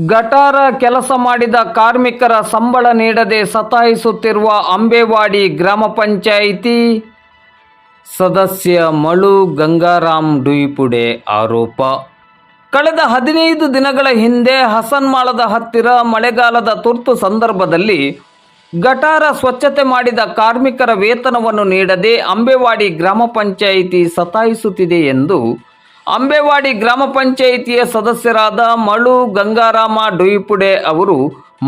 ಗಟಾರ ಕೆಲಸ ಮಾಡಿದ ಕಾರ್ಮಿಕರ ಸಂಬಳ ನೀಡದೆ ಸತಾಯಿಸುತ್ತಿರುವ ಅಂಬೇವಾಡಿ ಗ್ರಾಮ ಪಂಚಾಯಿತಿ ಸದಸ್ಯ ಮಳು ಗಂಗಾರಾಮ್ ಡುಯಿಪುಡೆ ಆರೋಪ. ಕಳೆದ ಹದಿನೈದು ದಿನಗಳ ಹಿಂದೆ ಹಸನ್ಮಾಳದ ಹತ್ತಿರ ಮಳೆಗಾಲದ ತುರ್ತು ಸಂದರ್ಭದಲ್ಲಿ ಗಟಾರ ಸ್ವಚ್ಛತೆ ಮಾಡಿದ ಕಾರ್ಮಿಕರ ವೇತನವನ್ನು ನೀಡದೆ ಅಂಬೇವಾಡಿ ಗ್ರಾಮ ಪಂಚಾಯಿತಿ ಸತಾಯಿಸುತ್ತಿದೆ ಎಂದು ಅಂಬೇವಾಡಿ ಗ್ರಾಮ ಪಂಚಾಯಿತಿಯ ಸದಸ್ಯರಾದ ಮಳು ಗಂಗಾರಾಮ ಡುಯಿಪುಡೆ ಅವರು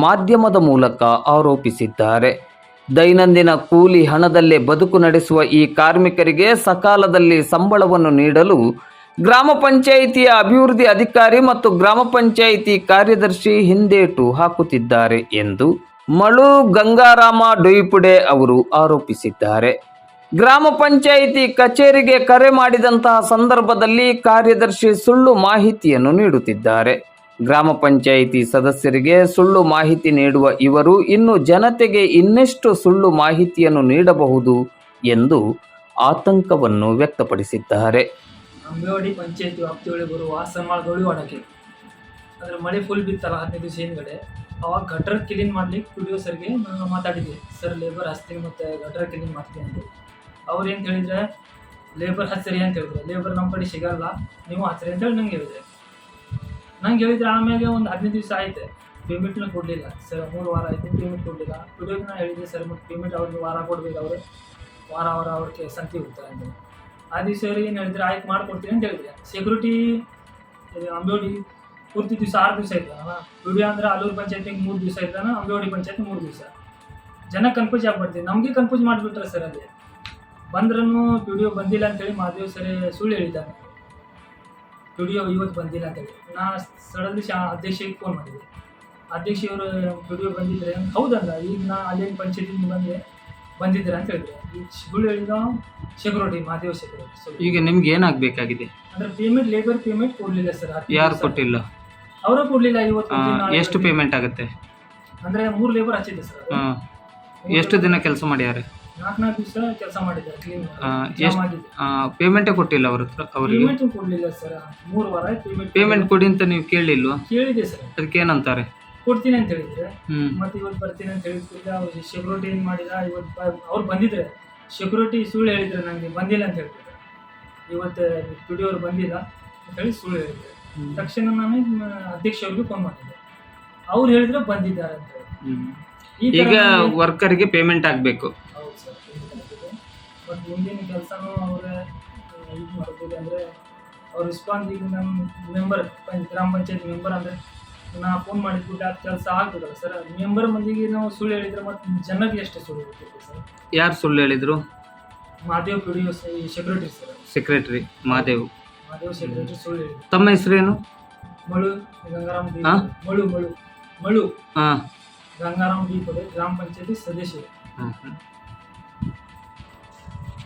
ಮಾಧ್ಯಮದ ಮೂಲಕ ಆರೋಪಿಸಿದ್ದಾರೆ. ದೈನಂದಿನ ಕೂಲಿ ಹಣದಲ್ಲೇ ಬದುಕು ನಡೆಸುವ ಈ ಕಾರ್ಮಿಕರಿಗೆ ಸಕಾಲದಲ್ಲಿ ಸಂಬಳವನ್ನು ನೀಡಲು ಗ್ರಾಮ ಪಂಚಾಯಿತಿಯ ಅಭಿವೃದ್ಧಿ ಅಧಿಕಾರಿ ಮತ್ತು ಗ್ರಾಮ ಪಂಚಾಯಿತಿ ಕಾರ್ಯದರ್ಶಿ ಹಿಂದೇಟು ಹಾಕುತ್ತಿದ್ದಾರೆ ಎಂದು ಮಳು ಗಂಗಾರಾಮ ಡೊಯಿಪುಡೆ ಅವರು ಆರೋಪಿಸಿದ್ದಾರೆ. ಗ್ರಾಮ ಪಂಚಾಯಿತಿ ಕಚೇರಿಗೆ ಕರೆ ಮಾಡಿದಂತಹ ಸಂದರ್ಭದಲ್ಲಿ ಕಾರ್ಯದರ್ಶಿ ಸುಳ್ಳು ಮಾಹಿತಿಯನ್ನು ನೀಡುತ್ತಿದ್ದಾರೆ. ಗ್ರಾಮ ಪಂಚಾಯಿತಿ ಸದಸ್ಯರಿಗೆ ಸುಳ್ಳು ಮಾಹಿತಿ ನೀಡುವ ಇವರು ಇನ್ನು ಜನತೆಗೆ ಇನ್ನೆಷ್ಟು ಸುಳ್ಳು ಮಾಹಿತಿಯನ್ನು ನೀಡಬಹುದು ಎಂದು ಆತಂಕವನ್ನು ವ್ಯಕ್ತಪಡಿಸಿದ್ದಾರೆ. ಅಂಬೇವಾಡಿ ಪಂಚಾಯತಿ ವ್ಯಾಪ್ತಿಯೊಳಗೆ ಬರುವ ಸನ್ಮಾಳ ಒಣಕೆ. ಅಂದರೆ ಮಳೆ ಫುಲ್ ಬಿತ್ತಲ್ಲ, ಹದಿನೈದು ದಿವಸ ಹಿಂದ್ಗಡೆ. ಅವಾಗ ಗಟರ್ ಕ್ಲೀನ್ ಮಾಡ್ಲಿಕ್ಕೆ ಸರ್ಗೆ ನಾನು ಮಾತಾಡಿದ್ದೆ. ಸರ್ ಲೇಬರ್ ಹಸ್ತೀನಿ ಮತ್ತು ಗಟರ್ ಕ್ಲೀನ್ ಮಾಡ್ತೀನಿ ಅಂತ ಅವ್ರು ಏನು ಹೇಳಿದ್ರೆ ಲೇಬರ್ ಹಚ್ಚಿರಿ ಅಂತ ಹೇಳಿದ್ರು. ಲೇಬರ್ ನಮ್ಮ ಕಡೆ ಸಿಗಲ್ಲ. ನೀವು ಅಂತ ಹೇಳಿ ನಂಗೆ ಹೇಳಿದ್ರೆ. ನಂಗೆ ಹೇಳಿದ್ರೆ ಆಮೇಲೆ ಒಂದು ಹದಿನೈದು ದಿವಸ ಆಯ್ತು. ಪೇಮೆಂಟ್ನ ಕೊಡಲಿಲ್ಲ. ಸರ್, ಮೂರು ವಾರ ಆಯಿತು ಪೇಮೆಂಟ್ ಕೊಡಲಿಲ್ಲ. ಪ್ರೊಡ್ಯೂಸರ್ ನಾನು ಹೇಳಿದೆ ಸರ್ ಮತ್ತು ಪೇಮೆಂಟ್ ಅವ್ರಿಗೆ ವಾರ ಕೊಡ್ಬೇಕು ಅವರು. ವಾರ ವಾರ ಅವ್ರಿಗೆ ಸಂತಿ ಹೋಗ್ತಾರೆ ಅಂತ. ಆ ದಿವಸ ಅವ್ರಿಗೆ ಏನು ಹೇಳಿದ್ರೆ, ಆಯ್ತು ಮಾಡ್ಕೊಡ್ತೀನಿ ಅಂತ ಹೇಳಿದ್ರೆ. ಸೆಕ್ಯೂರಿಟಿ ಅಂಬೋಡಿ, ಪೂರ್ತಿ ದಿವಸ ಆರು ದಿವಸ ಇದ್ದಾನ ವಿಡಿಯೋ ಅಂದ್ರೆ ಆಲೂರು ಪಂಚಾಯತಿಗೆ ಮೂರು ದಿವಸ ಇದ್ದಾನ, ಅಂಬೋಡಿ ಪಂಚಾಯತಿ ಮೂರು ದಿವಸ. ಜನ ಕನ್ಫ್ಯೂಸ್ ಆಗ್ಬಿಡ್ತೀವಿ. ನಮಗೆ ಕನ್ಫ್ಯೂಸ್ ಮಾಡಿಬಿಟ್ರೆ ಸರ್ ಅಲ್ಲಿ. ಬಂದ್ರೂ ವಿಡಿಯೋ ಬಂದಿಲ್ಲ ಅಂತೇಳಿ ಮಹಾದೇವ್ ಸರ್ ಸುಳ್ಳು ಹೇಳಿದ್ದಾನೆ ವಿಡಿಯೋ ಇವತ್ತು ಬಂದಿಲ್ಲ ಅಂತೇಳಿ. ನಾ ಸಡನ್ಲಿ ಶಾ ಅಧ್ಯಕ್ಷರಿಗೆ ಫೋನ್ ಮಾಡಿದೆ. ಅಧ್ಯಕ್ಷ ಇವರು ವಿಡಿಯೋ ಬಂದಿದ್ರೆ ಹೌದಲ್ಲ ಈಗ ನಾ ಅಲ್ಲಿನ ಪಂಚಾಯತಿ ಬಂದೆ ಬಂದಿದ್ದೀರ ಅಂತ ಹೇಳಿದ್ರು. ಈ ಸುಳ್ಳು ಹೇಳಿದ ಸೆಕ್ಯೂರಿಟಿ ಮಾದೇವ್ ಸೆಕ್ಯೂರಿಟಿ ಈಗ ನಿಮ್ಗೆ ಏನಾಗಬೇಕಾಗಿದೆ? ಅಂದ್ರೆ ಪೇಮೆಂಟ್ ಲೇಬರ್ ಪೇಮೆಂಟ್ ಕೊಡಲಿಲ್ಲ ಸರ್ ಯಾರು ಕೊಟ್ಟಿಲ್ಲ? ಅವರು ಕೊಡಲಿಲ್ಲ ಇವತ್ತು ಎಷ್ಟು ಪೇಮೆಂಟ್ ಆಗುತ್ತೆ? ಅಂದ್ರೆ ಮೂರು ಲೇಬರ್ ಹಚ್ಚಿದೆ ಸರ್. ಎಷ್ಟು ದಿನ ಕೆಲಸ ಮಾಡ್ಯಾರೆ? ನಾಲ್ಕು ನಾಲ್ಕು ದಿವಸ ಕೆಲಸ ಮಾಡಿದ್ದಾರೆ ಕ್ಲೀನ್ ಪೇಮೆಂಟೇ ಕೊಟ್ಟಿಲ್ಲ ಅವ್ರ ಹತ್ರ ಅವರಿಗೆ? ಪೇಮೆಂಟ್ ಕೊಡ್ಲಿಲ್ಲ ಸರ್. ಮೂರು ವಾರ ಪೇಮೆಂಟ್ ಪೇಮೆಂಟ್ ಕೊಡಿ ಅಂತ ನೀವು ಕೇಳಿಲ್ವಾ? ಕೇಳಿದೆ ಸರ್. ಅದಕ್ಕೆ ಏನಂತಾರೆ? ಕೊಡ್ತೀನಿ ಅಂತ ಹೇಳಿದ್ರೆ. ಹ್ಮ್. ಮತ್ತೆ ಇವತ್ತು ಬರ್ತೀನಿ ಅಂತ ಹೇಳಿದ್ರೆ. ಅವ್ರು ಸೆಕ್ಯೂರಿಟಿ ಏನು ಮಾಡಿದ? ಇವತ್ತು ಬ- ಅವ್ರು ಬಂದಿದ್ರೆ. ಸೆಕ್ಯೂರಿಟಿ ಸುಳ್ಳು ಹೇಳಿದ್ರೆ ನನಗೆ ಬಂದಿಲ್ಲ ಅಂತ ಹೇಳ್ತಿದ್ರು ಇವತ್ತು ಪಿ ಅವ್ರು ಬಂದಿಲ್ಲ ಅಂತ ಹೇಳಿ ಸುಳ್ಳು ಹೇಳಿದ್ರು. ಹ್ಮ್. ತಕ್ಷಣ ನಾನು ಮ್, ಅಧ್ಯಕ್ಷ ಅವ್ರಿಗೆ ಫೋನ್ ಮಾಡಿದ್ದೆ ಅವ್ರು ಹೇಳಿದ್ರೆ ಬಂದಿದ್ದಾರೆ ಅಂತ ಹೇಳಿ. ಹ್ಮ್. ಈ ಥರ ಈಗ ನನಗೆ- ವರ್ಕರ್ಗೆ ಪೇಮೆಂಟ್ ಆಗಬೇಕು. ಬಟ್ ಮುಂದಿನ ಕೆಲಸನೂ ಅವರೇ ಇದು ಮಾಡ್ಬೋದು ಅಂದರೆ ಅವ್ರ ರೆಸ್ಪಾನ್ಸ್ ಈಗ ನಮ್ಮ ಮೆಂಬರ್ ಗ್ರಾಮ ಪಂಚಾಯತ್ ಮೆಂಬರ್ ಅಂದರೆ ನಾ ಫೋನ್ ಮಾಡಿದ್ಬಿಟ್ಟು ಆ ಕೆಲಸ ಆಗ್ತದಲ್ಲ ಸರ್ ಮೆಂಬರ್ ಮಂದಿಗೆ ನಾವು ಸುಳ್ಳು ಹೇಳಿದ್ರೆ ಮತ್ತು ಜನಕ್ಕೆ ಎಷ್ಟು ಸುಳ್ಳು ಹೇಳ್ತೀವಿ ಸರ್ ಯಾರು ಸುಳ್ಳು ಹೇಳಿದ್ರು? Madev P D secretary sir secretary Madev. Madev secretary ಸುಳ್ಳು ಹೇಳಿದ್ರು. ತಮ್ಮ ಹೆಸರೇನು? ಮಳು ಗಂಗಾರಾಮ್? ಮಳು ಮಳು ಮಳು. ಹಾಂ. ಗಂಗಾರಾಮ್ ಬಿ ಪಡೆ ಗ್ರಾಮ ಪಂಚಾಯತಿ ಸದಸ್ಯರು.